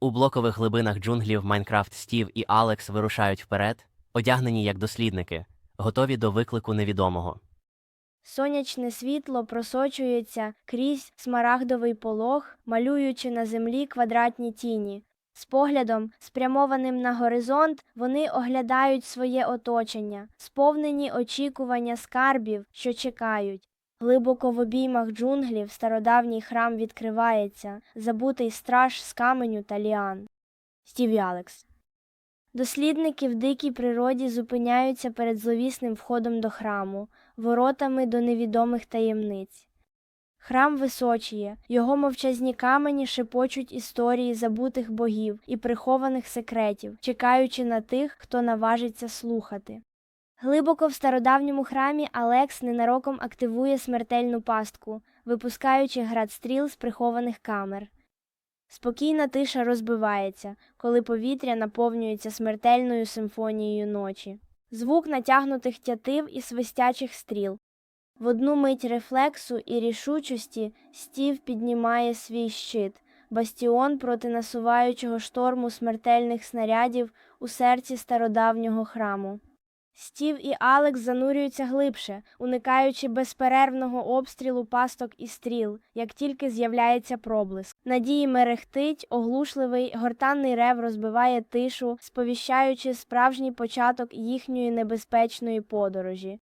У блокових глибинах джунглів Майнкрафт Стів і Алекс вирушають вперед, одягнені як дослідники, готові до виклику невідомого. Сонячне світло просочується крізь смарагдовий полог, малюючи на землі квадратні тіні. З поглядом, спрямованим на горизонт, вони оглядають своє оточення, сповнені очікування скарбів, що чекають. Глибоко в обіймах джунглів стародавній храм відкривається, забутий страж з каменю та ліан. Стів Алекс. Дослідники в дикій природі зупиняються перед зловісним входом до храму, воротами до невідомих таємниць. Храм височіє, його мовчазні камені шепочуть історії забутих богів і прихованих секретів, чекаючи на тих, хто наважиться слухати. Глибоко в стародавньому храмі Алекс ненароком активує смертельну пастку, випускаючи град стріл з прихованих камер. Спокійна тиша розбивається, коли повітря наповнюється смертельною симфонією ночі. Звук натягнутих тятив і свистячих стріл. В одну мить рефлексу і рішучості стів піднімає свій щит, бастіон проти насуваючого шторму смертельних снарядів у серці стародавнього храму. Стів і Алекс занурюються глибше, уникаючи безперервного обстрілу пасток і стріл, як тільки з'являється проблиск. Надії мерехтить, оглушливий гортанний рев розбиває тишу, сповіщаючи справжній початок їхньої небезпечної подорожі.